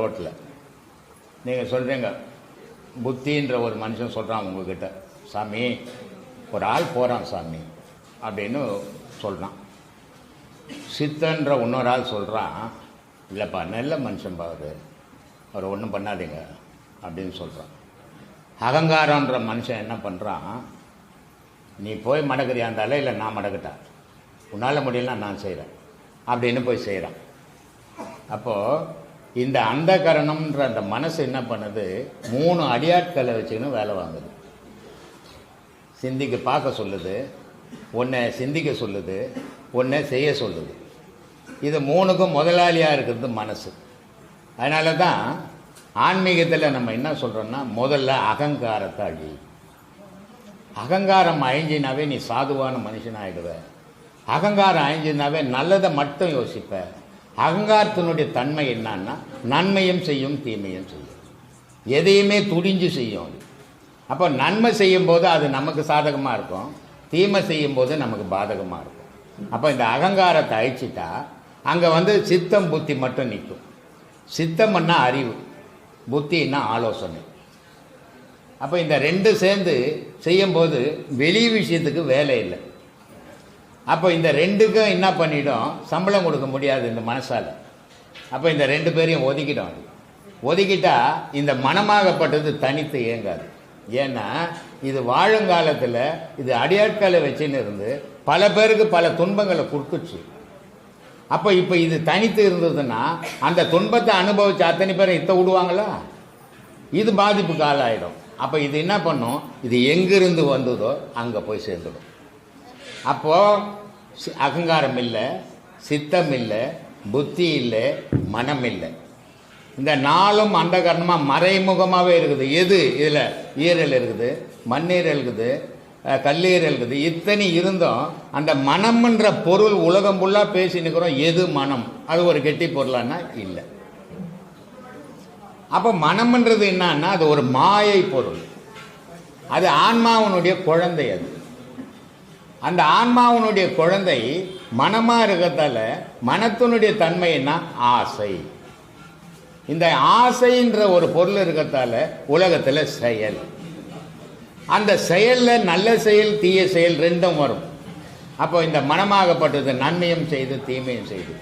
ரோட்டில் நீங்கள் சொல்கிறீங்க புத்தின்ற ஒரு மனுஷன் சொல்கிறான் உங்ககிட்ட சாமி ஒரு ஆள் போகிறான் சாமி அப்படின்னு சொல்கிறான் சித்தன்ற இன்னொரு ஆள் சொல்கிறான் இல்லைப்பா நல்ல மனுஷன் பாரு அவர். ஒன்றும் பண்ணாதீங்க அப்படின்னு சொல்கிறான் அகங்காரன்ற மனுஷன் என்ன பண்ணுறான் நீ போய் மடக்குறியாந்தாலே இல்லை நான் மடக்கிட்டேன் உன்னால் முடியலன்னா நான் செய்கிறேன் அப்படின்னு போய் செய்கிறான் அப்போது இந்த அந்த கரணம்ன்ற அந்த மனசு என்ன பண்ணுது? மூணு அடியாட்களை வச்சுக்கின்னு வேலை வாங்குது. சிந்திக்க பார்க்க சொல்லுது. ஒன்றை சிந்திக்க சொல்லுது. ஒன்றை செய்ய சொல்லுது. இது மூணுக்கும் முதலாளியாக இருக்கிறது மனசு. அதனால தான் ஆன்மீகத்தில் நம்ம என்ன சொல்கிறோன்னா முதல்ல அகங்காரத்தை அழி. அகங்காரம் அழிஞ்சினாவே நீ சாதுவான மனுஷனாகிடுவ அகங்காரம் அழிஞ்சினாவே நல்லதை மட்டும் யோசிப்பேன் அகங்காரத்தினுடைய தன்மை என்னன்னா நன்மையும் செய்யும் தீமையும் செய்யும். எதையுமே துடிஞ்சு செய்யும் அது அப்போ நன்மை செய்யும்போது அது நமக்கு சாதகமாக இருக்கும். தீமை செய்யும்போது நமக்கு பாதகமாக இருக்கும். அப்போ இந்த அகங்காரத்தை அழிச்சிட்டா அங்கே வந்து சித்தம் புத்தி மட்டும் நிற்கும். சித்தம்னா அறிவு புத்தின்னா ஆலோசனை. அப்போ இந்த ரெண்டு சேர்ந்து செய்யும்போது வெளி விஷயத்துக்கு வேலை இல்லை. அப்போ இந்த ரெண்டுக்கும் என்ன பண்ணிடும்? சம்பளம் கொடுக்க முடியாது இந்த மனசால். அப்போ இந்த ரெண்டு பேரையும் ஒதுக்கிடும் அது. ஒதுக்கிட்டா இந்த மனமாகப்பட்டது தனித்து இயங்காது. ஏன்னா இது வாழுங்காலத்தில் இது அடியாட்களை வச்சுன்னு இருந்து பல பேருக்கு பல துன்பங்களை கொடுத்துச்சு. அப்போ இப்போ இது தனித்து இருந்ததுன்னா அந்த துன்பத்தை அனுபவிச்சு அத்தனை பேரை இத்த விடுவாங்களா? இது பாதிப்புக்கு ஆளாயிடும். அப்போ இது என்ன பண்ணும்? இது எங்கிருந்து வந்ததோ அங்கே போய் சேர்ந்துடும். அப்போது அகங்காரம் இல்லை சித்தம் இல்லை புத்தி இல்லை மனம் இல்லை. இந்த நாளும் அந்த காரணமாக மறைமுகமாகவே இருக்குது. எது இதில்? ஈரல் இருக்குது மண்ணீரல் இருக்குது கல்லீரல் இருக்குது. இத்தனை இருந்தும் அந்த மனம்ன்ற பொருள் உலகம் ஃபுல்லாக பேசி நிற்கிறோம் எது மனம்? அது ஒரு கெட்டி பொருளான்னா இல்லை. அப்போ மனம்ன்றது என்னன்னா அது ஒரு மாயை பொருள். அது ஆன்மாவனுடைய குழந்தை அது. அந்த ஆன்மாவனுடைய குழந்தை மனமாக இருக்கிறதால மனத்தினுடைய தன்மைன்னா ஆசை. இந்த ஆசைன்ற ஒரு பொருள் இருக்கிறதால உலகத்தில் செயல். அந்த செயலில் நல்ல செயல் தீய செயல் ரெண்டும் வரும். அப்போ இந்த மனமாகப்பட்டது நன்மையும் செய்து தீமையும் செய்து.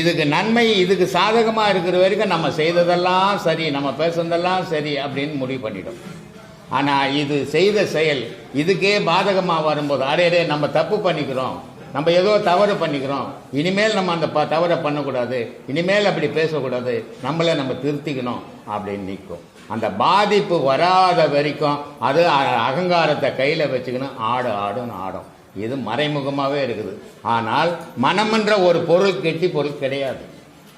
இதுக்கு நன்மை இதுக்கு சாதகமாக இருக்கிற வரைக்கும் நம்ம செய்ததெல்லாம் சரி நம்ம பேசுனதெல்லாம் சரி அப்படின்னு முடிவு பண்ணிடும். ஆனால் இது செய்த செயல். இதுக்கே பாதகமாக வரும்போது அடையடே நம்ம தப்பு பண்ணிக்கிறோம். நம்ம ஏதோ தவறு பண்ணிக்கிறோம். இனிமேல் நம்ம அந்த ப தவறை பண்ணக்கூடாது. இனிமேல் அப்படி பேசக்கூடாது. நம்மளை நம்ம திருத்திக்கணும் அப்படின்னு நிற்கும். அந்த பாதிப்பு வராத வரைக்கும் அது அ- அகங்காரத்தை கையில் வச்சுக்கணும் ஆடு ஆடுன்னு ஆடும். இது மறைமுகமாகவே இருக்குது. ஆனால் மனம்ன்ற ஒரு பொருள் கெட்டி பொருள் கிடையாது.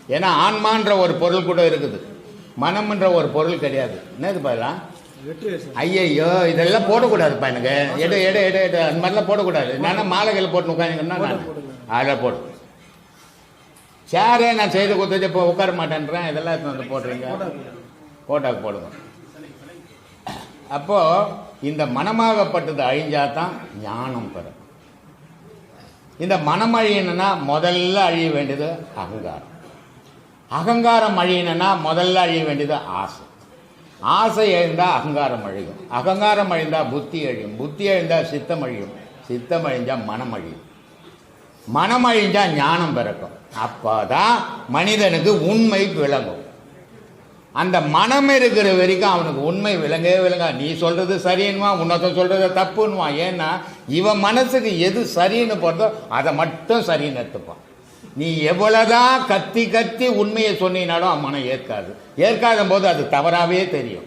ஏன்னா ஆன்மான்ற ஒரு பொருள் கூட இருக்குது. மனம்ன்ற ஒரு பொருள் கிடையாது. என்னது பதிலாக ஐயையோ இதெல்லாம் போடக்கூடாதுப்பா எனக்கு. எடு எடு எடு எடு. அந்த மாதிரிலாம் போடக்கூடாது. நான் மாலைகள் போட்டு உட்காந்துங்கன்னா நான் அதில் போடு சேரே நான் செய்து கொடுத்தது இப்போ உட்கார மாட்டேன்றேன். இதெல்லாம் வந்து போடுறீங்க போட்டாக்கு போடுங்க. அப்போ இந்த மனமாகப்பட்டது அழிஞ்சாதான் ஞானம் பெறும். இந்த மனம் அழியணும்னா முதல்ல அழிய வேண்டியது அகங்காரம். அகங்காரம் அழியணும்னா முதல்ல அழிய வேண்டியது ஆசை. ஆசை அழிந்தால் அகங்காரம் அழியும். அகங்காரம் அழிந்தால் புத்தி அழியும். புத்தி அழிந்தால் சித்தம் அழியும். சித்தம் அழிஞ்சால் மனம் அழியும். மனம் அழிஞ்சால் ஞானம் பிறக்கும். அப்பதான் மனிதனுக்கு உண்மை விளங்கும். அந்த மனம் இருக்கிற வரைக்கும் அவனுக்கு உண்மை விளங்கவே விளங்கா. நீ சொல்கிறது சரின்னுவான் உன்னத்தை சொல்கிறது தப்புன்னுவான் ஏன்னா இவன் மனசுக்கு எது சரின்னு போகிறதோ அதை மட்டும் சரின்னு எடுத்துப்பான். நீ எவ்வளவுதான் கத்தி கத்தி உண்மையை சொன்னினாலும் அவன் மனம் ஏற்காது. ஏற்காத போது அது தவறாகவே தெரியும்.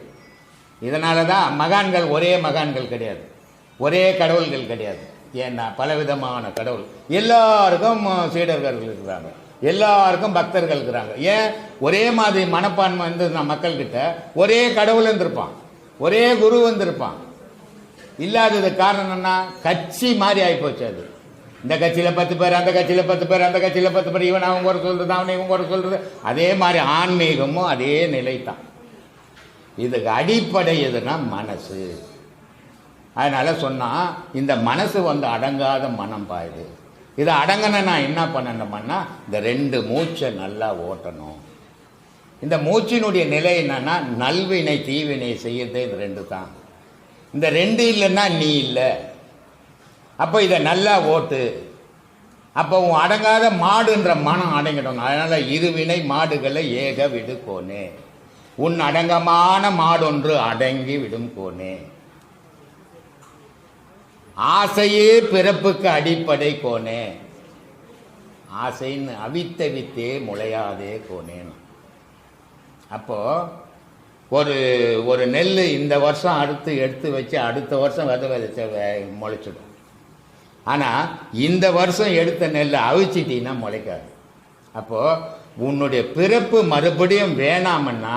இதனால தான் மகான்கள் ஒரே மகான்கள் கிடையாது. ஒரே கடவுள்கள் கிடையாது. ஏன்னா பலவிதமான கடவுள். எல்லாருக்கும் சீடர்கள் இருக்கிறாங்க. எல்லாருக்கும் பக்தர்கள் இருக்கிறாங்க. ஏன்? ஒரே மாதிரி மனப்பான்மை வந்து மக்கள்கிட்ட ஒரே கடவுள் இருந்திருப்பான். ஒரே குரு வந்திருப்பான் இல்லாதது காரணம் என்ன கட்சி மாதிரி ஆகிப்போச்சு அது. இந்த கட்சியில் பத்து பேர் அந்த கட்சியில் பத்து பேர் அந்த கட்சியில் பத்து பேர். இவன் அவங்க ஒரு சொல்றது அவனை இவங்க ஒரு சொல்றது. அதே மாதிரி ஆன்மீகமும் அதே நிலை தான் இதுக்கு அடிப்படை எதுனா மனசு. அதனால சொன்னால் இந்த மனசு வந்து அடங்காத மனம் பாயுது இதை. நான் என்ன பண்ணணும்னா இந்த ரெண்டு மூச்சை நல்லா ஓட்டணும். இந்த மூச்சினுடைய நிலை என்னன்னா நல்வினை தீவினை செய்யறதே இது ரெண்டு தான் இந்த ரெண்டு இல்லைன்னா நீ இல்லை. அப்போ இதை நல்லா ஓட்டு. அப்போ உன் அடங்காத மாடுன்ற மனம் அடங்கிடும் அதனால் இருவினை மாடுகளை ஏக விடு கோனே. உன் அடங்கமான மாடொன்று அடங்கி விடும் கோனே. ஆசையே பிறப்புக்கு அடிப்படை கோனே. ஆசைன்னு அவித்த வித்தே முளையாதே கோனேன்னு. அப்போது ஒரு ஒரு நெல் இந்த வருஷம் அடுத்து எடுத்து வச்சு அடுத்த வருஷம் வித விதைச்ச முளைச்சிடும். ஆனால் இந்த வருஷம் எடுத்த நெல்லை அவிச்சிட்டின்னா முளைக்காது. அப்போது உன்னுடைய பிறப்பு மறுபடியும் வேணாமன்னா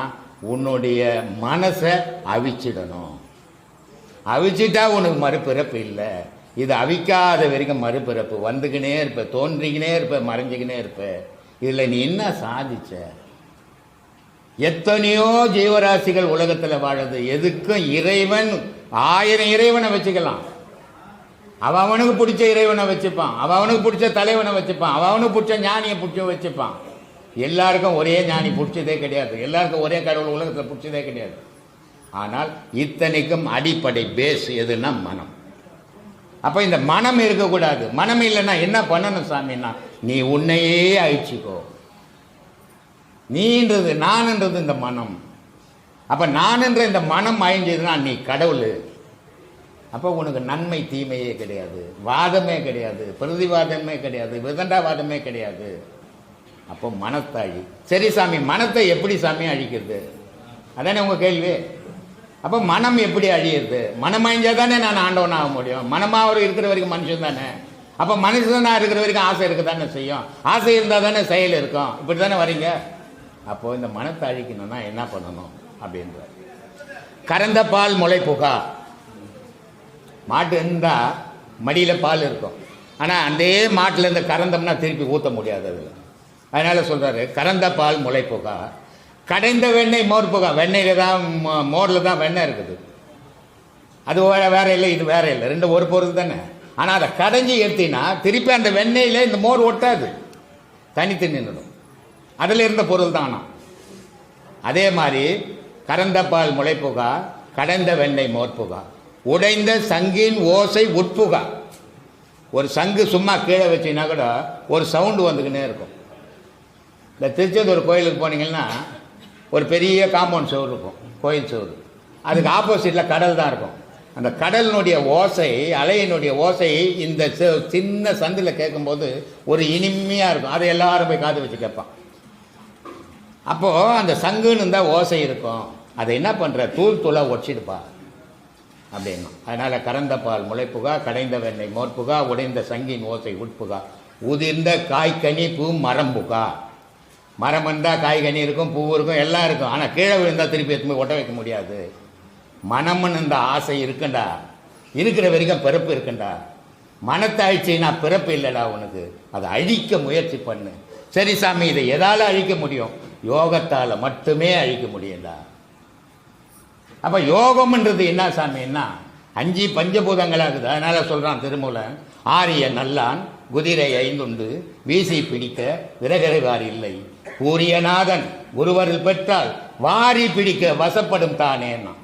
உன்னுடைய மனசை அவிச்சிடணும். அவிச்சிட்டா உனக்கு மறுபிறப்பு இல்லை. இது அவிக்காத வரைக்கும் மறுபிறப்பு. வந்துக்கினே இருப்ப தோன்றிக்கினே இருப்ப மறைஞ்சிக்கினே இருப்ப. இதில் நீ என்ன சாதிச்ச? எத்தனையோ ஜீவராசிகள் உலகத்தில் வாழது. எதுக்கும் இறைவன் ஆயிரம் இறைவனை வச்சுக்கலாம். அவ அவனுக்கு பிடிச்ச இறைவனை வச்சுப்பான். அவ அவனுக்கு பிடிச்ச தலைவனை வச்சுப்பான். அவனுக்கு பிடிச்ச ஞானியை பிடிச்ச வச்சுப்பான். எல்லாருக்கும் ஒரே ஞானி பிடிச்சதே கிடையாது. எல்லாருக்கும் ஒரே கடவுள் உலகத்தில் பிடிச்சதே கிடையாது. ஆனால் இத்தனைக்கும் அடிப்படை பேஸ் எதுன்னா மனம். அப்போ இந்த மனம் இருக்கக்கூடாது. மனம் இல்லைன்னா என்ன பண்ணணும் சாமின்னா நீ உன்னையே அழிச்சிக்கோ. நீன்றது நான்ன்றது இந்த மனம். அப்போ நான்ன்ற இந்த மனம் அழிஞ்சதுன்னா நீ கடவுள். அப்போ உனக்கு நன்மை தீமையே கிடையாது. வாதமே கிடையாது. பிரதிவாதமே கிடையாது. விதண்டாவாதமே கிடையாது. அப்போ மனத்தை அழி சரி சாமி மனத்தை எப்படி சாமி அழிக்கிறது? அதானே உங்கள் கேள்வி? அப்போ மனம் எப்படி அழியிறது? மனம் அழிஞ்சால் தானே நான் ஆண்டவன் ஆக முடியும். மனமாக இருக்கிற வரைக்கும் மனுஷன் தானே அப்போ மனுஷனாக இருக்கிற வரைக்கும் ஆசை இருக்க தானே செய்யும்? ஆசை இருந்தால் தானே செயல் இருக்கும். இப்படி தானே வரீங்க? அப்போது இந்த மனத்தை அழிக்கணும்னா என்ன பண்ணணும்? அப்படின்ற கறந்த பால் முளை புகா மாட்டு இருந்தால் மடியில் பால் இருக்கும். ஆனால் அதே மாட்டில் இருந்து கறந்தோம்னா திருப்பி ஊற்ற முடியாது அதில். அதனால் சொல்கிறாரு கறந்த பால் முளைப்புகா. கடைந்த வெண்ணெய் மோர் புகா வெண்ணெயில் தான் மோரில் தான் வெண்ணெய் இருக்குது. அது வேற இல்லை இது வேற இல்லை. ரெண்டு ஒரு பொருள் தானே. ஆனால் அதை கடைஞ்சி எடுத்தினா திருப்பி அந்த வெண்ணெயில் இந்த மோர் ஒட்டாது. தனித்து நின்றுடும் அதில் இருந்த பொருள் தானா அதே மாதிரி கறந்த பால் முளைப்புகா கடைந்த வெண்ணெய் மோர் புகா உடைந்த சங்கின் ஓசை உட்புகா. ஒரு சங்கு சும்மா கீழே வச்சிங்கன்னா கூட ஒரு சவுண்டு வந்துக்கினே இருக்கும். இந்த திருச்செந்தூர் கோயிலுக்கு போனீங்கன்னா ஒரு பெரிய காம்பவுண்ட் சுவர் இருக்கும் கோயில் சுவர். அதுக்கு ஆப்போசிட்டில் கடல் தான் இருக்கும். அந்த கடலினுடைய ஓசை அலையினுடைய ஓசை இந்த சின்ன சந்தில் கேட்கும்போது ஒரு இனிமையாக இருக்கும். அதை எல்லாரும் போய் காது வச்சு கேட்பான். அப்போது அந்த சங்குன்னு இருந்தால் ஓசை இருக்கும். அதை என்ன பண்ணுற தூள் தூளாக ஒடிச்சிடுப்பா அப்படின்னா. அதனால் கறந்த பால் முளைப்புகா கடைந்த வெண்ணெய் மோர்ப்புகா உடைந்த சங்கின் ஓசை உட்புகா. உதிர்ந்த காய்கனி பூ மரம்புகா. மரம் இருந்தால் காய்கனி இருக்கும் பூ இருக்கும் எல்லாம் இருக்கும். ஆனால் கீழே விழுந்தால் திருப்பி எதுவுமே ஒட்ட வைக்க முடியாது. மனம்னு இந்த ஆசை இருக்குண்டா. இருக்கிற வரைக்கும் பிறப்பு இருக்குண்டா. மனத்தை அழிச்சின்னா பிறப்பு இல்லைடா உனக்கு. அதை அழிக்க முயற்சி பண்ணு. சரி சாமி இதை எதால் அழிக்க முடியும்? யோகத்தால் மட்டுமே அழிக்க முடியும்டா. அப்போ யோகம்ன்றது என்ன சாமின்னா அஞ்சு பஞ்சபூதங்களாகுது. அதனால் சொல்கிறான் திருமூலன் ஆரிய நல்லான் குதிரை ஐந்துண்டு வீசி பிடிக்க விறகறிவார் இல்லை. கூரியநாதன் ஒருவரில் பெற்றால் வாரி பிடிக்க வசப்படும் தானேன்னா.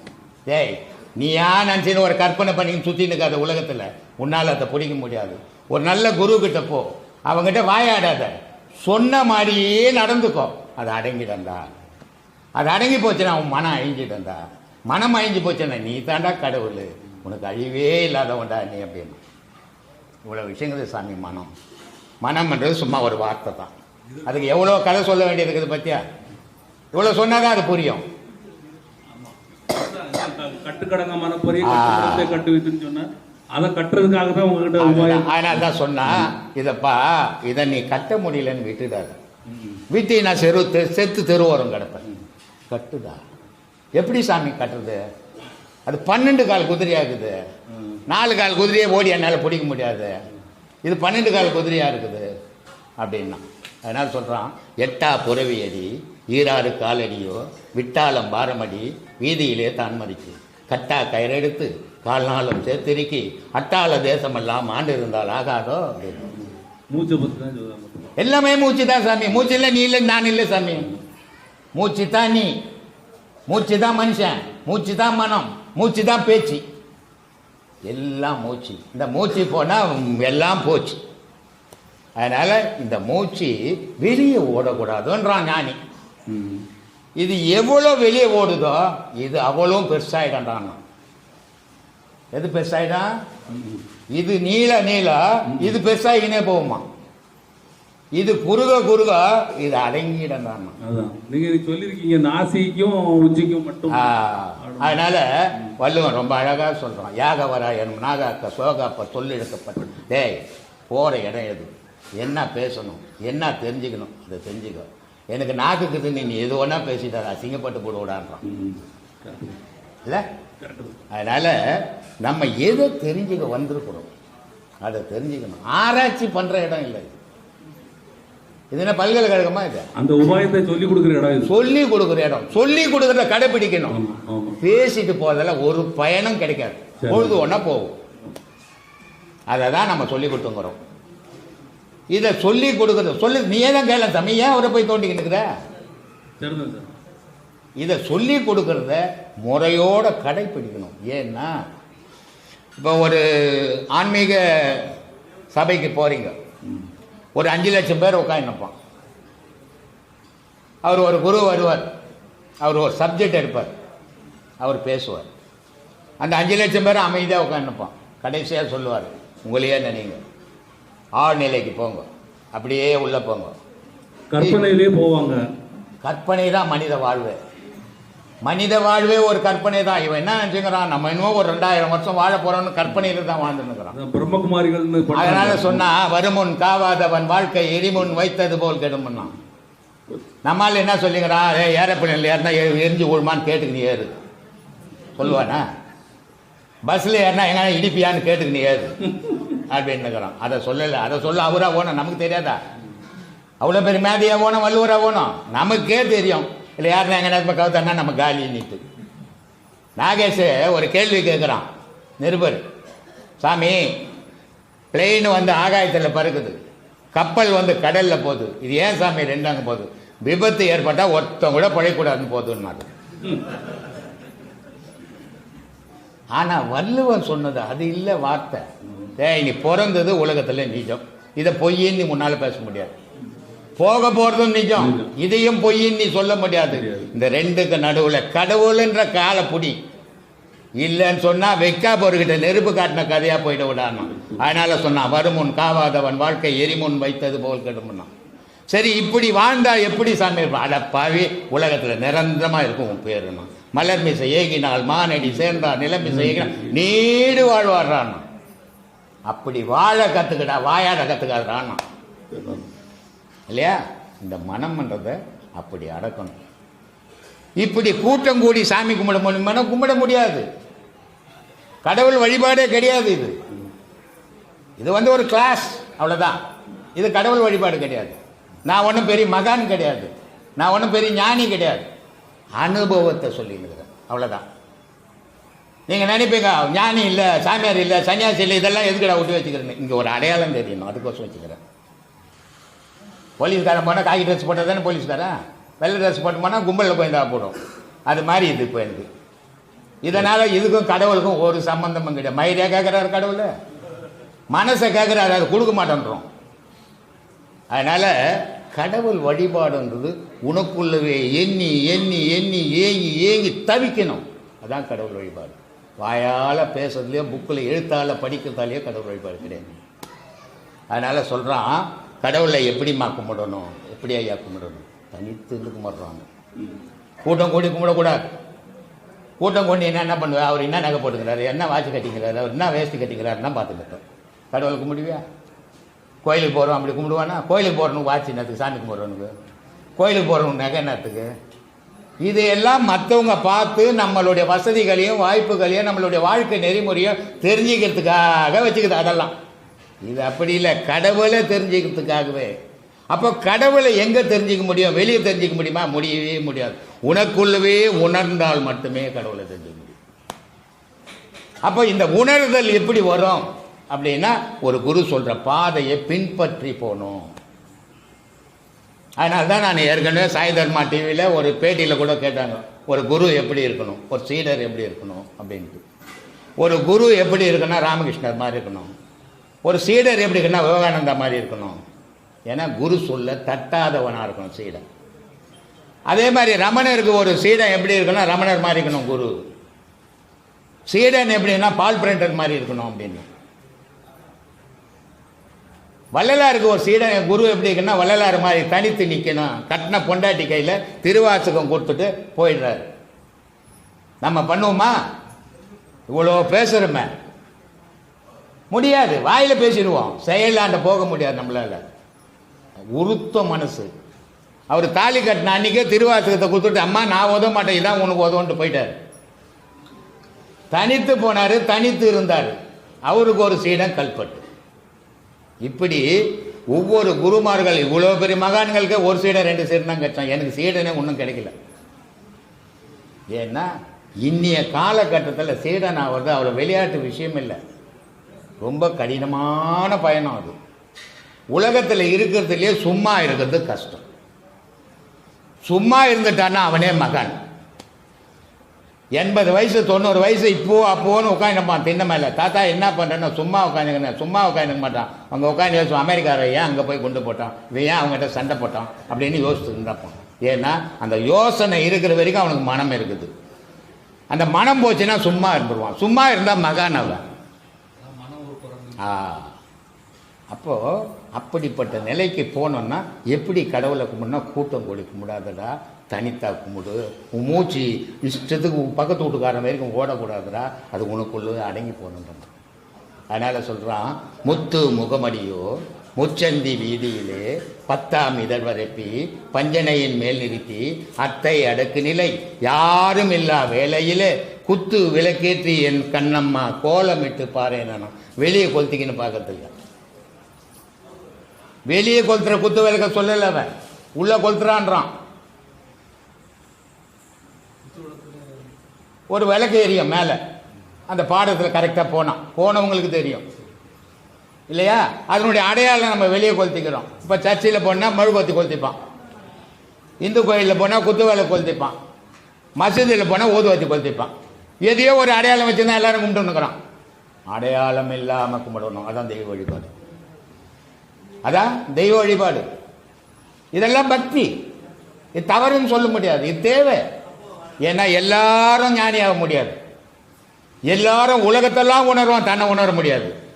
டேய் நீ ஏன் நினச்சின்னு ஒரு கற்பனை பண்ணி சுற்றின்னு இருக்காத உலகத்தில். உன்னால் அதை பிடிக்க முடியாது. ஒரு நல்ல குரு கிட்ட போ. அவங்ககிட்ட வாயாடாத. சொன்ன மாதிரியே நடந்துக்கோ. அது அடங்கிடந்தா. அது அடங்கி போச்சுன்னா அவன் மனம் அழிஞ்சிடந்தா. மனம் அழிஞ்சு போச்சுன்னா நீ தாண்டா கடவுள். உனக்கு அழிவே இல்லாதவன்டா நீ அப்படின்னு. இவ்வளோ விஷயங்கள் சாமி மனம். மனம்ன்றது சும்மா ஒரு வார்த்தை தான். அதுக்கு எவ்வளோ கதை சொல்ல வேண்டியது இருக்குது பத்தியா? இவ்வளோ சொன்னால் தான் அது புரியும். கட்டுக்கடங்க மனப்பொறி ஆ. கட்டுக்கடத்தை கட்டு வைத்துன்னு சொன்னா அதை கட்டுறதுக்காக தான். உங்ககிட்ட அதனால தான் சொன்னா இதப்பா இதை நீ கட்ட முடியலன்னு விட்டுடாத. விட்டு நான் செரு செத்து தெருவோரம் கிடப்பேன். கட்டுதா எப்படி சாமி கட்டுறது? அது பன்னெண்டு கால் குதிரையாகுது நாலு கால் குதிரையை ஓடி என்னால் பிடிக்க முடியாது. இது பன்னெண்டு கால் குதிரையாக இருக்குது? அப்படின்னா அதனால் சொல்கிறான் எட்டா புறவி அடி ஈராறு காலடியோ விட்டாலம் பாரமடி வீதியிலே தான் மதிக்கு கட்டா கயிறெடுத்து கால்நாளும் சேர்த்திருக்கி அட்டாள தேசமெல்லாம் ஆண்டு இருந்தால் ஆகாதோ? அப்படின்னு. மூச்சை எல்லாமே மூச்சு தான் சாமி. மூச்சு இல்லை நீ இல்லை நான் இல்லை சாமி. மூச்சு தான் நீ. மூச்சு தான் மனுஷன் மூச்சு தான் மனம் மூச்சு தான் பேச்சு. எல்லாம் மூச்சு. இந்த மூச்சு போனால் எல்லாம் போச்சு. அதனால் இந்த மூச்சு வெளியே ஓடக்கூடாதுன்றான் ஞானி. இது எவ்வளோ வெளியே ஓடுதோ இது அவ்வளோ பெருசாகிடன்றான் எது பெருசாயிடும்? இது நீள நீள இது பெருசாகினே போகுமா இது குறுக குறுக இது அடங்கிடன்றான் அதான். நீங்க சொல்லியிருக்கீங்க நாசிக்கும் உச்சிக்கும் மட்டும். அதனால வள்ளுவன் ரொம்ப அழகா சொல்றான். யாகவராயன் நாகாக்க சோகாப்ப சொல்லிழுக்கப்பட்ட டேய் போற இடம் எது? என்ன பேசணும்? என்ன தெரிஞ்சுக்கணும்? அதை தெரிஞ்சுக்கோ. எனக்கு நாக்குக்கு நீ எது ஒன்றா பேசிட்டார அசிங்கப்பட்டு போட விடான்றான் ம். correct. இல்லை. அதனால நம்ம எதை தெரிஞ்சுக்க வந்திருக்கிறோம் அதை தெரிஞ்சுக்கணும். ஆராய்ச்சி பண்ற இடம் இல்லை. இது. என்ன பல்கலைக்கழகமா இது? அந்த உபாயத்தை சொல்லி கொடுக்குற இடம் சொல்லி கொடுக்குற இடம். சொல்லி கொடுக்குறத கடைபிடிக்கணும். பேசிட்டு போறதால ஒரு பயனும் கிடைக்காது. பொழுது ஒன்றா போகும். அதை தான் நம்ம சொல்லி கொடுத்துங்கிறோம். இதை சொல்லி கொடுக்குறது சொல்லி நீயே தான் கேள தம்பி ஏன் அவரை போய் தோண்டிக்கிட்டு இருக்கிற இதை சொல்லி கொடுக்கறத முறையோட கடைப்பிடிக்கணும் ஏன்னா இப்போ ஒரு ஆன்மீக சபைக்கு போறீங்க. ம். ஒரு அஞ்சு லட்சம் பேர் உட்காந்துப்பான் அவர் ஒரு குரு வருவார். அவர் ஒரு சப்ஜெக்ட் எடுப்பார். அவர் பேசுவார். அந்த அஞ்சு லட்சம் பேர் அமைதியாக உட்காந்துப்பான் கடைசியாக சொல்லுவார் உங்களையே நினைங்க. ஆழ்நிலைக்கு போங்க. அப்படியே உள்ளே போங்க. கற்பனையிலே போவாங்க. கற்பனை தான் மனித வாழ்வு. மனித வாழ்வே ஒரு கற்பனை தான் இவன் என்ன நினச்சிக்கிறான்? நம்ம இன்னும் ஒரு ரெண்டாயிரம் வருஷம் வாழ போகிறோம்னு கற்பனையில் தான் வாழ்ந்துருக்கிறான் பண்றாங்க. அதனால சொன்னா வருமுன் காவாதவன் வாழ்க்கை எரிமுன் வைத்தது போல் கெடுமுன்னா நம்மால் என்ன சொல்லிக்கிறான் ஏ ஏரோப்ளேனில் ஏறினா எரிஞ்சு விழுமான்னு கேட்டுக்கு நீ ஏறு. சொல்லுவானா? பஸ்ஸில் ஏறினா எங்க இடிப்பியான்னு கேட்டுக்கு நீ ஏறு. அப்படின்னுக்கிறான். அதை சொல்லலை. அதை சொல்ல அவரா ஓணும். நமக்கு தெரியாதா? அவ்வளோ பெரிய மேதையா ஓணும்? வள்ளுவரா ஓணும்? நமக்கே தெரியும். இல்லை யாருன்னா எங்கன்னா கவுத்தன்னா நம்ம காலி நீட்டு நாகேஷ் ஒரு கேள்வி கேட்குறான். நிருபர் சாமி பிளெயின் வந்து ஆகாயத்தில் பறக்குது. கப்பல் வந்து கடலில் போகுது. இது ஏன் சாமி ரெண்டாங்க போகுது? விபத்து ஏற்பட்டால் ஒருத்தன் கூட பழையக்கூடாதுன்னு போதுன்னாரு ஆனால் வள்ளுவன் சொன்னது அது இல்லை வார்த்தை. தே நீ பிறந்தது உலகத்தில் நிஜம். இதை பொய்யின்னு நீ முன்னால் பேச முடியாது. போக போகிறதும் நிஜம். இதையும் பொய்யின்னு நீ சொல்ல முடியாது. இந்த ரெண்டுக்கு நடுவில் கடவுள்ன்ற காலை புடி. இல்லைன்னு சொன்னா வெக்கா பொருகிட்ட நெருப்பு காட்டின கதையா போயிட விடாம. அதனால சொன்னான் வருமுன் காவாதவன் வாழ்க்கை எரிமுன் வைத்தது போல் கெடுமுன்னான் சரி இப்படி வாழ்ந்தா எப்படி சாமி இருப்பான்? அட பாவி உலகத்துல நிரந்தரமா இருக்கும் உன் பேருன்னா மலர் மிசை ஏகினால் மானடி சேர்ந்தார் நிலமிசை ஏகினால் நீடு வாழ்வாடுறான் அப்படி வாழ கத்துக்கடா வாயாட கத்துக்காதான்னா இல்லையா? இந்த மனம்ன்றதை அப்படி அடக்கணும். இப்படி கூட்டம் கூடி சாமி கும்பிட முடியுமானா கும்பிட முடியாது. கடவுள் வழிபாடே கிடையாது இது. இது வந்து ஒரு கிளாஸ் அவ்வளோதான் இது கடவுள் வழிபாடு கிடையாது. நான் ஒன்றும் பெரிய மகான் கிடையாது. நான் ஒன்றும் பெரிய ஞானி கிடையாது. அனுபவத்தை சொல்லியிருக்கிறேன் அவ்வளோதான் நீங்கள் நினைப்பீங்க ஞானி இல்லை சாமியார் இல்லை சன்னியாசி இல்லை இதெல்லாம் எதுக்கடா விட்டு வச்சுக்கிறேன் இங்கே ஒரு அடையாளம் தெரியணும். அதுக்கோசம் வச்சுக்கிறேன். போலீஸ்காரன் போனால் காக்கி ட்ரெஸ் போட்டால் தானே போலீஸ்காரன் வெள்ளை ட்ரெஸ் போட்டு போனால் கும்பலில் போய் தான் போடும். அது மாதிரி இது இப்போ எனக்கு. இதனால் இதுக்கும் கடவுளுக்கும் ஒரு சம்பந்தமும் கிடையாது. மயிரே கேட்குறாரு கடவுள். மனசை கேட்குறாரு அதை கொடுக்க மாட்டேன்றோம். அதனால் கடவுள் வழிபாடுன்றது உனக்குள்ளவே எண்ணி எண்ணி எண்ணி ஏங்கி ஏங்கி தவிக்கணும். அதான் கடவுள் வழிபாடு. வாயால் பேசுறதுலையோ புக்கில் எழுத்தால் படிக்கிறதாலேயோ கடவுள் வழிபாடு கிடையாது. அதனால் சொல்கிறான் கடவுளை எப்படிம்மா கும்பிடணும்? எப்படி ஐயா கும்பிடணும்? தனித்து இருந்து கும்பிட்றாங்க. கூட்டம் கூடி கும்பிடக்கூடாது. கூட்டம் கொண்டு என்ன என்ன பண்ணுவார் அவர் என்ன நகை போட்டுக்கிறாரு? என்ன வாட்ச் கட்டிக்கிறாரு? அவர் என்ன வேஸ்ட்டு கட்டிக்கிறாருன்னா பார்த்துக்கிட்டோம் கடவுளை கும்பிடுவியா? கோயிலுக்கு போகிறோம் அப்படி கும்பிடுவானா? கோயிலுக்கு போகிறவனுக்கு வாட்ச் என்னத்துக்கு? சாமி கும்பிட்றவனுக்கு. கோயிலுக்கு போகிறவனுக்கு நகை என்னத்துக்கு? இதையெல்லாம் மற்றவங்க பார்த்து நம்மளுடைய வசதிகளையும் வாய்ப்புகளையும் நம்மளுடைய வாழ்க்கை நெறிமுறையும் தெரிஞ்சுக்கிறதுக்காக வச்சுக்குது அதெல்லாம். இது அப்படி இல்லை. கடவுளை தெரிஞ்சுக்கிறதுக்காகவே. அப்போ கடவுளை எங்கே தெரிஞ்சுக்க முடியும்? வெளியே தெரிஞ்சிக்க முடியுமா? முடியவே முடியாது. உனக்குள்ளவே உணர்ந்தால் மட்டுமே கடவுளை தெரிஞ்சுக்க முடியும். அப்போ இந்த உணர்தல் எப்படி வரும்? அப்படின்னா ஒரு குரு சொல்கிற பாதையை பின்பற்றி போகணும். அதனால தான் நான் ஏற்கனவே சாய் தர்மா டிவியில் ஒரு பேட்டியில் கூட கேட்டாங்க. ஒரு குரு எப்படி இருக்கணும்? ஒரு சீடர் எப்படி இருக்கணும்? அப்படின்ட்டு. ஒரு குரு எப்படி இருக்குன்னா ராமகிருஷ்ணர் மாதிரி இருக்கணும். ஒரு சீடர் எப்படி இருக்குன்னா விவேகானந்தா மாதிரி இருக்கணும்? ஏன்னா குரு சொல்ல தட்டாதவனாக இருக்கணும் சீடன். அதே மாதிரி ரமணருக்கு ஒரு சீடன் எப்படி இருக்குன்னா ரமணர் மாதிரி இருக்கணும் குரு. சீடன் எப்படின்னா பால் பிரிண்டர் மாதிரி இருக்கணும் அப்படின்னு. வள்ளலாருக்கு ஒரு சீடன் குரு எப்படி இருக்குன்னா வள்ளலார் மாதிரி தனித்து நிற்கணும் கட்டின பொண்டாட்டி கையில் திருவாசகம் கொடுத்துட்டு போயிடுறாரு. நம்ம பண்ணுவோமா? இவ்வளோ பேசுகிறோமே முடியாது. வாயில் பேசிடுவோம். செயலாண்ட போக முடியாது நம்மளால. உருத்த மனசு. அவர் தாலி கட்டின அன்னைக்கே திருவாசகத்தை கொடுத்துட்டு அம்மா நான் உதவ மாட்டேன். இதான் உனக்கு உதவுன்ட்டு போயிட்டார். தனித்து போனார் தனித்து இருந்தார். அவருக்கு ஒரு சீடம் கல்பட்டு. இப்படி ஒவ்வொரு குருமார்கள் இவ்வளோ பெரிய மகான்களுக்கு ஒரு சீடம் ரெண்டு சீடன் தான் கிடைச்சான் எனக்கு சீடனே ஒன்றும் கிடைக்கல. ஏன்னா இன்னிய காலகட்டத்தில் சீடன் ஆகிறது அவ்வளோ விளையாட்டு விஷயம் இல்லை. ரொம்ப கடினமான பயணம் அது. உலகத்தில் இருக்கிறதுலே சும்மா இருக்கிறது கஷ்டம். சும்மா இருந்துட்டான்னா அவனே மகான். எண்பது வயசு தொண்ணூறு வயசு இப்போ அப்போன்னு உட்காந்துப்பான் தின்ன மேலே. தாத்தா என்ன பண்ணுறேன்னா சும்மா உட்காந்துக்கிறேன் சும்மா உட்காந்துக்க மாட்டான். அங்கே உட்காந்து யோசிச்சு அமெரிக்காரை ஏன் அங்கே போய் கொண்டு போட்டான்? இவன் ஏன் அவங்ககிட்ட சண்டை போட்டான்? அப்படின்னு யோசிச்சு இருந்தப்பான் ஏன்னா அந்த யோசனை இருக்கிற வரைக்கும் அவனுக்கு மனம் இருக்குது. அந்த மனம் போச்சுன்னா சும்மா இருந்துருவான். சும்மா இருந்தால் மகான் அவன். ஆ. அப்போது அப்படிப்பட்ட நிலைக்கு போனோன்னா எப்படி கடவுளை கும்பிடனா கூட்டம் கூடி கும்பிடாதடா தனித்தா கும்பிடு. உன் மூச்சு இஷ்டத்துக்கு பக்கத்து வீட்டுக்காரன் வரைக்கும் ஓடக்கூடாதுடா. அது உனக்குள்ளே அடங்கி போகணுன்றான் அதனால் சொல்கிறான் முத்து முகமடியோ முச்சந்தி வீதியிலே பத்தாம் இதழ் வரப்பி பஞ்சனையின் மேல் நிறுத்தி அத்தை அடக்கு நிலை யாரும் இல்லா வேலையிலே குத்து விளக்கேற்றி என் கண்ணம்மா கோலமிட்டு பாறேன் நான் வெளியே கொளுத்திக்கின்னு பார்க்கறதில்ல. வெளியே கொளுத்துற குத்து விளக்க சொல்லல அவன். உள்ள கொளுத்துறான்றான். ஒரு விளக்கு எரியும் மேலே. அந்த பாடத்தில் கரெக்டாக போனான். போனவங்களுக்கு தெரியும். இல்லையா? அதனுடைய அடையாளம் நம்ம வெளியே கொளுத்திக்கிறோம். இப்போ சர்ச்சில் போனால் மழுபத்தி கொளுத்திப்பான். இந்து கோயிலில் போனால் குத்துவேலை கொளுத்திப்பான். மசூதியில் போனால் ஊதுவத்தி கொளுத்திப்பான். எதையோ ஒரு அடையாளம் வச்சுருந்தா எல்லாரும் கும்பிட்டுன்னுக்குறான் அடையாளம் இல்லாமல் கும்பிடணும். அதான் தெய்வ வழிபாடு. அதான் தெய்வ வழிபாடு. இதெல்லாம் பக்தி. இது தவறுன்னு சொல்ல முடியாது. இது தேவை. ஏன்னா எல்லாரும் ஞானியாக முடியாது. எல்லாரும் உலகத்தெல்லாம் உணர்வான். தன்னை உணர முடியாது.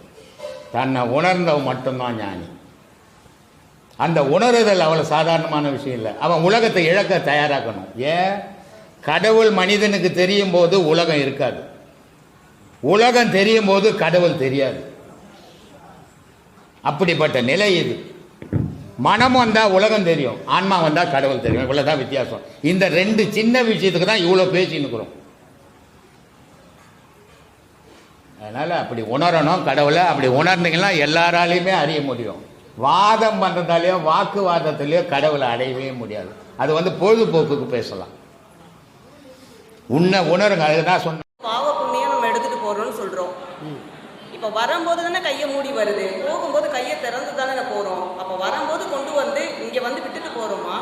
தன்னை உணர்ந்தவன் மட்டும்தான் ஞானி. அந்த உணருதல் அவ்வளோ சாதாரணமான விஷயம் இல்லை. அவன் உலகத்தை இழக்க தயாராக்கணும். ஏன்? கடவுள் மனிதனுக்கு தெரியும் போது உலகம் இருக்காது. உலகம் தெரியும் போது கடவுள் தெரியாது. அப்படிப்பட்ட நிலை இது. மனம் வந்தால் உலகம் தெரியும். ஆன்மா வந்தால் கடவுள் தெரியும். இவ்வளோதான் வித்தியாசம். இந்த ரெண்டு சின்ன விஷயத்துக்கு தான் இவ்வளோ பேசின்னு இருக்கிறோம் அதனால் அப்படி உணரணும் கடவுளை. அப்படி உணர்ந்தீங்கன்னா எல்லாராலையுமே அறிய முடியும். வாதம் பண்ணுறதாலேயோ வாக்குவாதத்திலேயோ கடவுளை அடையவே முடியாது. அது வந்து பொழுதுபோக்குக்கு பேசலாம். உன்னை உணருங்க. அதுதான் சொன்ன பாவ புண்ணியம் நம்ம எடுத்துட்டு போறோம்னு சொல்றோம். இப்ப வரும்போது தானே கையை மூடி வருது. போகும்போது கையை திறந்து தானே போறோம். அப்ப வரும்போது கொண்டு வந்து இங்க வந்து விட்டுட்டு போறோமா?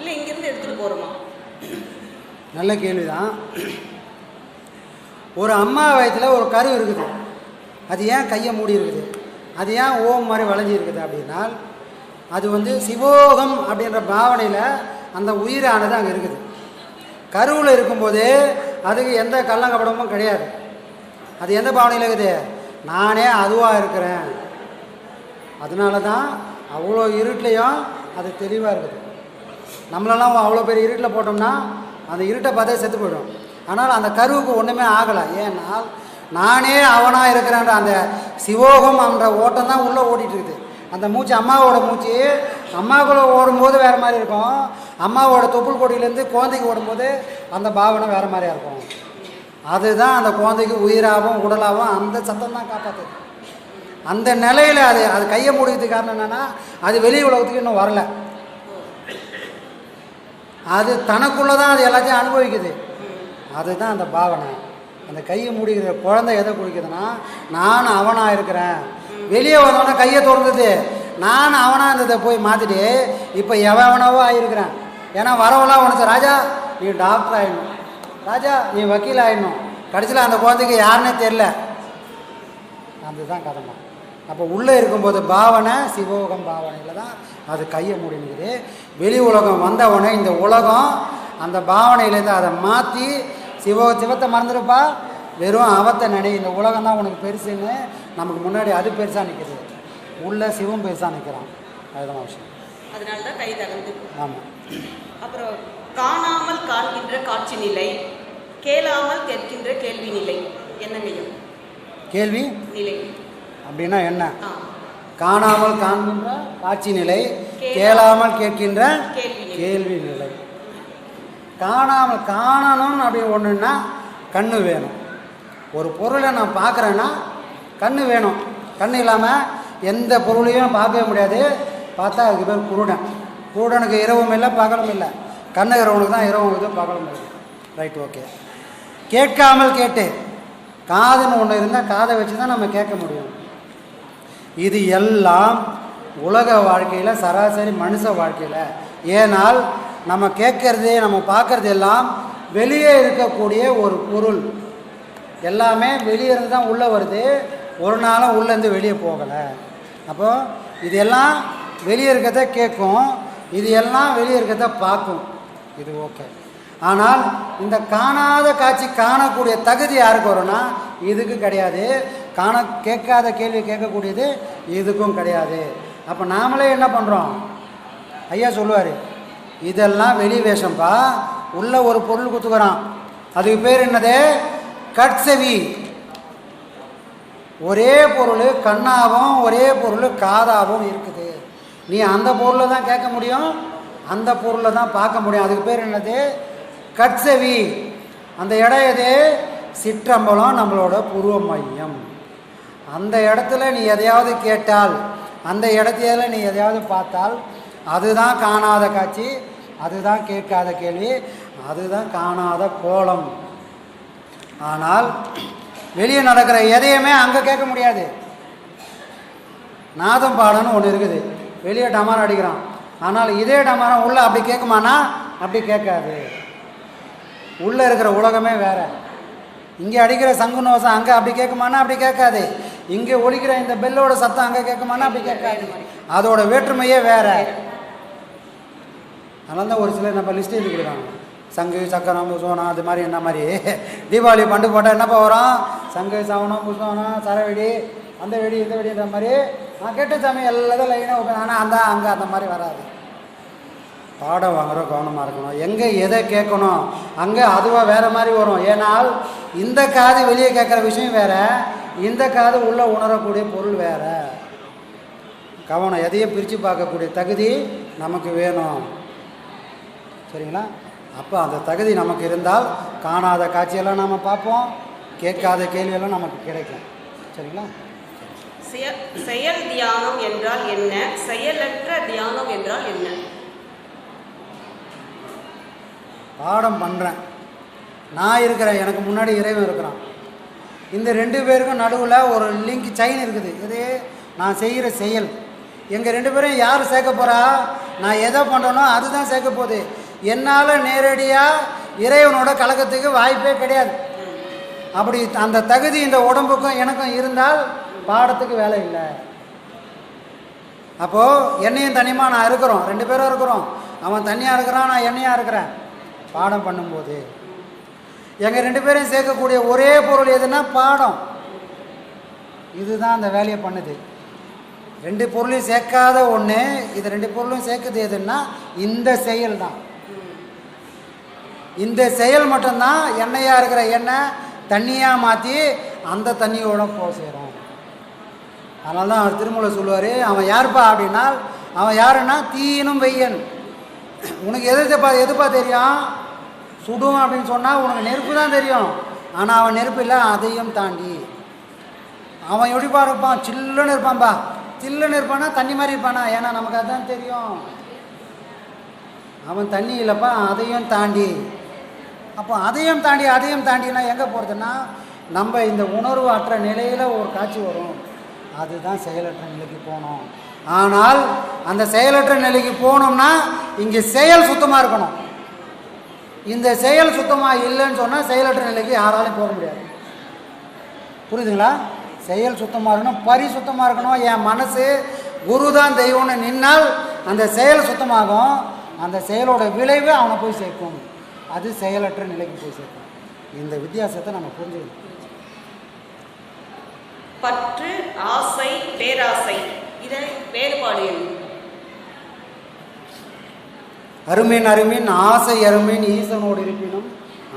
இல்ல இங்க இருந்து எடுத்துட்டு போறோமா? நல்ல கேள்விதான். ஒரு அம்மா வயத்தில் ஒரு கரு இருக்குது. அது ஏன் கையை மூடி இருக்குது? அது ஏன் ஓம் மாதிரி வளைஞ்சி இருக்குது அப்படின்னா அது வந்து சிவோகம் அப்படின்ற பாவனையில் அந்த உயிரானது அங்கே இருக்குது. கருவில் இருக்கும்போது அதுக்கு எந்த கள்ளங்கபடமும் கிடையாது. அது எந்த பாவனையில் இருக்குது? நானே அதுவாக இருக்கிறேன். அதனால தான் அவ்வளோ இருட்லேயும் அது தெளிவாக இருக்குது. நம்மளெல்லாம் அவ்வளோ பெரிய இருட்டில் போட்டோம்னா அந்த இருட்டை பார்த்தே செத்து போயிடும். ஆனால் அந்த கருவுக்கு ஒன்றுமே ஆகலை. ஏன்னா நானே அவனாக இருக்கிறேன்ற அந்த சிவோகம் என்ற ஓட்டம் தான் உள்ளே ஓடிட்டுருக்குது. அந்த மூச்சு அம்மாவோட மூச்சு அம்மாக்குள்ளே ஓடும்போது வேறு மாதிரி இருக்கும். அம்மாவோட தொப்புள் கொடியிலேருந்து குழந்தைக்கு ஓடும்போது அந்த பாவனை வேறு மாதிரியாக இருக்கும். அதுதான் அந்த குழந்தைக்கு உயிராகவும் உடலாகவும் அந்த சத்தம் தான் காப்பாற்றுது அந்த நிலையில் அது அது கையை முடிக்கிறதுக்கு காரணம் என்னென்னா அது வெளி உலகத்துக்கு இன்னும் வரல. அது தனக்குள்ளே தான் அது எல்லாத்தையும் அனுபவிக்குது. அதுதான் அந்த பாவனை. அந்த கையை முடிக்கிற குழந்தை எதை குடிக்குதுன்னா நான் அவனாக இருக்கிறேன். வெளியே வந்தோடனே கையை திறந்தது. நான் அவனாக இருந்ததை போய் மாற்றிட்டு இப்போ எவனவோ ஆகியிருக்கிறேன் ஏன்னா வரவெல்லாம் உனக்கு ராஜா நீ டாக்டர் ஆகிடணும் ராஜா நீ வக்கீல் ஆகிடணும் கடைசியில் அந்த குழந்தைக்கு யாருன்னே தெரில அதுதான் கதமா அப்போ உள்ளே இருக்கும்போது பாவனை சிவோகம் பாவனையில் தான் அது கையை முடிஞ்சுது வெளி உலகம் வந்தவொடனே இந்த உலகம் அந்த பாவனையிலேருந்து அதை மாற்றி சிவோ சிவத்தை மறந்துருப்பா வெறும் அவத்தை நினை இந்த உலகம் தான் உனக்கு பெருசுன்னு நமக்கு முன்னாடி அது பெருசாக நிற்குது உள்ள சிவம் பெருசாக நிற்கிறான் அதுதான் விஷயம். அதனால தான் கை தகர்ந்து. ஆமாம் அப்புறம் காணாமல் காண்கின்ற காட்சி நிலை கேளாமல் கேட்கின்ற கேள்வி நிலை என்னங்கய்யா கேள்வி? நிலை. அப்படின்னா என்ன? காணாமல் காண்கின்ற காட்சி நிலை கேளாமல் கேட்கின்ற கேள்வி நிலை. காணாமல் காணணும் அப்படின்னு ஒன்றுன்னா கண் வேணும். ஒரு பொருளை நான் பார்க்குறேன்னா கண் வேணும். கண் இல்லாமல் எந்த பொருளையும் பார்க்கவே முடியாது. பார்த்தா அதுக்கு பேர் குருடன். குருடனுக்கு இரவும் இல்லை பகலும் இல்லை. கண்ணுகிறவனுக்கு தான் இரவும் இது பகலும் இல்லை ரைட் ஓகே கேட்காமல் கேட்டு காதுன்னு ஒன்று இருந்தால் காதை வச்சு தான் நம்ம கேட்க முடியும். இது எல்லாம் உலக வாழ்க்கையில் சராசரி மனுஷ வாழ்க்கையில். ஏனால் நம்ம கேட்கறது நம்ம பார்க்கறது எல்லாம் வெளியே இருக்கக்கூடிய ஒரு பொருள். எல்லாமே வெளியே இருந்து தான் உள்ளே வருது. ஒரு நாளும் உள்ளேருந்து வெளியே போகலை. அப்போ இது எல்லாம் வெளியே இருக்கிறத கேட்கும். இது எல்லாம் வெளியே இருக்கிறத பார்க்கும். இது ஓகே. ஆனால் இந்த காணாத காட்சி காணக்கூடிய தகுதி யாருக்கு வரும்னா இதுக்கு கிடையாது. காண கேட்காத கேள்வி கேட்கக்கூடியது இதுக்கும் கிடையாது. அப்போ நாமளே என்ன பண்ணுறோம் ஐயா சொல்லுவார் இதெல்லாம் வெளி வேஷம்பா. உள்ளே ஒரு பொருள் குத்துக்கிறான் அதுக்கு பேர் என்னது? கட்செவி. ஒரே பொருள் கண்ணாவும் ஒரே பொருள் காதாவும் இருக்குது. நீ அந்த பொருளை தான் கேட்க முடியும். அந்த பொருளை தான் பார்க்க முடியும். அதுக்கு பேர் என்னது? கட்செவி. அந்த இடம் எது? சிற்றம்பலம் நம்மளோட புருவ மையம். அந்த இடத்துல நீ எதையாவது கேட்டால் அந்த இடத்துல நீ எதையாவது பார்த்தால் அதுதான் காணாத காட்சி. அதுதான் கேட்காத கேள்வி அதுதான் காணாத கோலம். ஆனால் வெளியே நடக்கிற எதையுமே அங்கே கேட்க முடியாது. நாதம் பாடன்னு ஒன்று இருக்குது. வெளியே டமாரம் அடிக்கிறான். ஆனால் இதே டமாரம் உள்ளே அப்படி கேட்குமானா? அப்படி கேட்காது. உள்ளே இருக்கிற உலகமே வேற. இங்கே அடிக்கிற சங்கு நோசம் அங்கே அப்படி கேட்குமானா? அப்படி கேட்காது. இங்கே ஒழிக்கிற இந்த பெல்லோட சத்தம் அங்கே கேட்குமானா? அப்படி கேட்காது. அதோட வேற்றுமையே வேறு. அதனால தான் ஒரு சிலர் நம்ம லிஸ்ட் எழுதி கொடுக்குறாங்க. சங்கு சக்கரம் புசோனம் அது மாதிரி என்ன மாதிரி. தீபாவளி பண்டு போட்டால் என்னப்பா வரும்? சங்கு சவனம் புசோனம் சரவெடி அந்த வெடி இந்த வெடின்ற மாதிரி. நான் கேட்ட சாமி எல்லாத்தையும் லைனாக ஓப்பன் ஆனால் அந்த அங்கே அந்த மாதிரி வராது. பாடம் வாங்குற கவனமாக இருக்கணும். எங்கே எதை கேட்கணும்? அங்கே அதுவாக வேறு மாதிரி வரும். ஏனால் இந்த காது வெளியே கேட்குற விஷயம் வேறு இந்த காது உள்ளே உணரக்கூடிய பொருள் வேறு. கவனம் எதையும் பிரித்து பார்க்கக்கூடிய தகுதி நமக்கு வேணும். சரிங்களா? அப்போ அந்த தகுதி நமக்கு இருந்தால் காணாத காட்சியெல்லாம் நாம் பார்ப்போம். கேட்காத கேள்வியெல்லாம் நமக்கு கிடைக்கும். சரிங்களா? செய- செயல் தியானம் என்றால் என்ன? செயலற்ற தியானம் என்றால் என்ன? பாடம் பண்ணுறேன் நான் இருக்கிறேன். எனக்கு முன்னாடி இறைவன் இருக்கிறான். இந்த ரெண்டு பேருக்கும் நடுவில் ஒரு லிங்க் செயின் இருக்குது. இது நான் செய்கிற செயல். எங்கள் ரெண்டு பேரும் யார் சேர்க்க போகிறா நான் எதை பண்ணுறனோ அதுதான் சேர்க்க போகுது. என்னால் நேரடியாக இறைவனோட கலக்கத்துக்கு வாய்ப்பே கிடையாது. அப்படி அந்த தகுதி இந்த உடம்புக்கும் எனக்கும் இருந்தால் பாடத்துக்கு வேலை இல்லை. அப்போது என்னையும் தனிமாக நான் இருக்கிறோம். ரெண்டு பேரும் இருக்கிறோம். அவன் தனியாக இருக்கிறான் நான் என்னையாக இருக்கிறேன்? பாடம் பண்ணும்போது. எங்கள் ரெண்டு பேரையும் சேர்க்கக்கூடிய ஒரே பொருள் எதுனா பாடம். இதுதான் அந்த வேலையை பண்ணுது. ரெண்டு பொருளையும் சேர்க்காத ஒன்று இது ரெண்டு பொருளும் சேர்க்குது எதுன்னா இந்த செயல் தான் இந்த செயல் மட்டும்தான் எண்ணெயாக இருக்கிற எண்ணெய் தண்ணியாக மாற்றி அந்த தண்ணியோட போக செய்கிறோம் அதனால தான் அவர் திருமலை சொல்லுவார் அவன் யாருப்பா? அப்படின்னா அவன் யாருன்னா? தீனும் வெய்யன். உனக்கு எதுப்பா எதுப்பா தெரியும்? சுடும் அப்படின்னு சொன்னால் உனக்கு நெருப்பு தான் தெரியும். ஆனால் அவன் நெருப்பு இல்லை அதையும் தாண்டி. அவன் எப்படிப்பா இருப்பான்? சில்லுன்னு இருப்பான்பா சில்லுன்னு இருப்பானா? தண்ணி மாதிரி இருப்பானா? ஏன்னா நமக்கு அதுதான் தெரியும். அவன் தண்ணி இல்லைப்பா அதையும் தாண்டி. அப்போ அதையும் தாண்டி அதையும் தாண்டினா எங்கே போகிறதுன்னா நம்ம இந்த உணர்வு அற்ற நிலையில் ஒரு காட்சி வரும். அதுதான் செயலற்ற நிலைக்கு போகணும். ஆனால் அந்த செயலற்ற நிலைக்கு போகணும்னா இங்கே செயல் சுத்தமாக இருக்கணும். இந்த செயல் சுத்தமாக இல்லைன்னு சொன்னால் செயலற்ற நிலைக்கு யாராலையும் போக முடியாது. புரியுதுங்களா? செயல் சுத்தமாக இருக்கணும் பரிசுத்தமாக இருக்கணும். என் மனசு குரு தான் தெய்வம்னு நின்னால் அந்த செயல் சுத்தமாகும். அந்த செயலோட விளைவு அவனை போய் சேர்க்கும். அது செயலற்ற நிலைக்கு போய் சேர்க்கும். இந்த வித்தியாசத்தை நம்ம புரிஞ்சுக்கணும். பற்று ஆசை பேராசை இதன் வேறுபாடு அருமின் அருமின் ஆசை அருமின் ஈசனோடு இருப்பினும்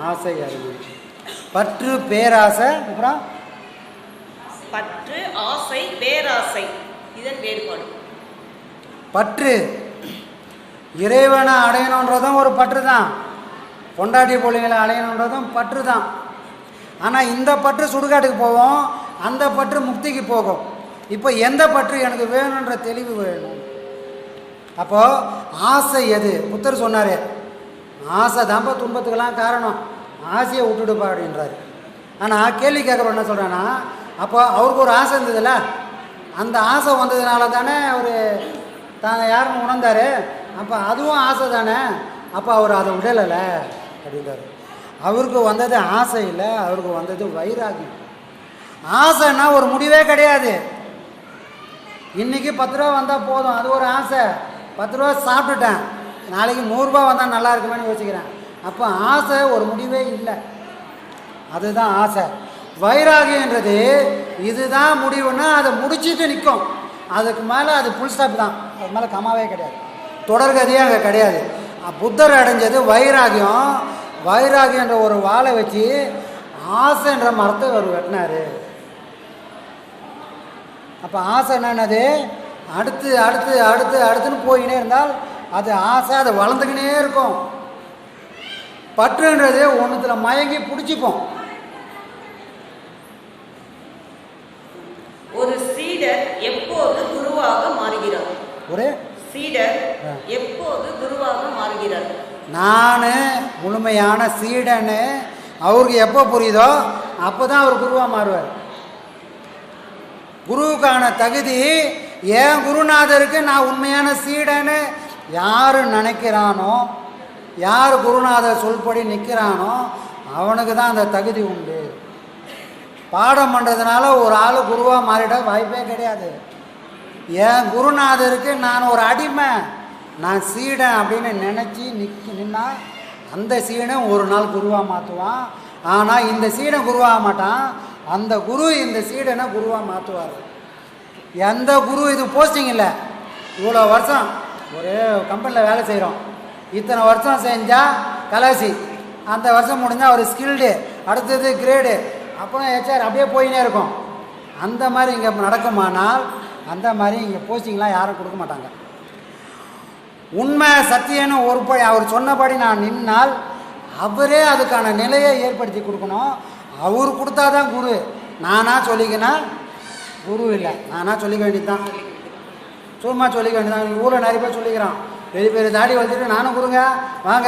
ஆசை அருமின். பற்று பேராசை அப்புறம் பற்று ஆசை பேராசை இதன் வேறுபாடு. பற்று. இறைவனை அடையணுன்றதும் ஒரு பற்று தான் பொண்டாட்டி பிள்ளைங்களை அலையணுன்றதும் பற்று தான் ஆனால் இந்த பற்று சுடுகாட்டுக்கு போவோம் அந்த பற்று முக்திக்கு போகும். இப்போ எந்த பற்று எனக்கு வேணுன்ற தெளிவு வேணும். அப்போது ஆசை எது? புத்தர் சொன்னார் ஆசை தான்ப்பா துன்பத்துக்கெல்லாம் காரணம். ஆசையை விட்டுடுப்பா அப்படின்றாரு. ஆனால் கேள்வி கேட்குறோம் என்ன சொல்கிறேன்னா அப்போ அவருக்கு ஒரு ஆசை இருந்ததுல்ல? அந்த ஆசை வந்ததுனால தானே அவர் தாங்க யாருன்னு உணர்ந்தார்? அப்போ அதுவும் ஆசை தானே? அப்போ அவர் அதை விடலை அப்படின்றாரு. அவருக்கு வந்தது ஆசை இல்லை அவருக்கு வந்தது வைராகியம். ஆசைன்னா ஒரு முடிவே கிடையாது. இன்னைக்கு பத்து ரூபா வந்தால் போதும் அது ஒரு ஆசை. பத்து ரூபா சாப்பிட்டுட்டேன் நாளைக்கு நூறுரூபா வந்தால் நல்லா இருக்குமேனு யோசிக்கிறேன். அப்போ ஆசை ஒரு முடிவே இல்லை. அதுதான் ஆசை. வைராகியன்றது இதுதான் முடிவுன்னா அதை முடிச்சுட்டு நிற்கும் அதுக்கு மேலே அது புல் ஸ்டாப் தான். அது மேலே கமாவே கிடையாது. தொடர்கதையே அங்கே கிடையாது. புத்தர் அடைஞ்சது வைராகியம். வைராகியன்ற ஒரு வாளை வச்சு ஆசைன்ற மரத்தை அவர் வெட்டினாரு. அப்போ ஆசை என்னது அடுத்து அடுத்து அடுத்து அடுத்துன்னு போயினே இருந்தால் அது ஆசை அதை வளர்ந்துக்கினே இருக்கும். பற்றுன்றது ஒன்றுத்துல மயங்கி பிடிச்சிப்போம் ஒரு சீடர் எப்போது குருவாக மாறுகிறார்? ஒரே சீடர். எப்போது குருவாக மாறுகிறார்? நான் முழுமையான சீடன்னு அவருக்கு எப்போ புரியுதோ அப்போ தான் அவர் குருவாக மாறுவார். குருவுக்கான தகுதி என் குருநாதருக்கு நான் உண்மையான சீடன்னு யார் நினைக்கிறானோ யார் குருநாதர் சொல்படி நிற்கிறானோ அவனுக்கு தான் அந்த தகுதி உண்டு. பாடம் பண்ணுறதுனால ஒரு ஆள் குருவாக மாறிட வாய்ப்பே கிடையாது. என் குருநாதருக்கு நான் ஒரு அடிமை. நான் சீடன் அப்படின்னு நினச்சி நிற்க நின்னா அந்த சீடன் ஒரு நாள் குருவாக மாற்றுவான் ஆனால் இந்த சீடன் குருவாக மாட்டான். அந்த குரு இந்த சீடனை குருவாக மாற்றுவார் எந்த குரு இது போஸ்டிங் இல்லை. இவ்வளோ வருஷம் ஒரே கம்பெனியில் வேலை செய்கிறோம் இத்தனை வருஷம் செஞ்சால் கலாசி. அந்த வருஷம் முடிஞ்சால் ஒரு ஸ்கில்டு அடுத்தது கிரேடு அப்புறம் ஹெச்ஆர் அப்படியே போயினே இருக்கும். அந்த மாதிரி இங்கே நடக்குமானால் அந்த மாதிரி இங்கே போஸ்டிங்லாம் யாரும் கொடுக்க மாட்டாங்க. உண்மை சத்தியன்னு ஒரு படி அவர் சொன்னபடி நான் நின்னால் அவரே அதுக்கான நிலையை ஏற்படுத்தி கொடுக்கணும். அவர் கொடுத்தாதான் குரு. நானாக சொல்லிக்கினா குரு இல்லை. நானாக சொல்லிக்க வேண்டியது தான் சும்மா சொல்லிக்க வேண்டியது தான் ஊரில் நிறைய பேர் சொல்லிக்கிறான். பெரிய பெரிய தாடி வளர்த்துட்டு நானும் கொடுங்க வாங்க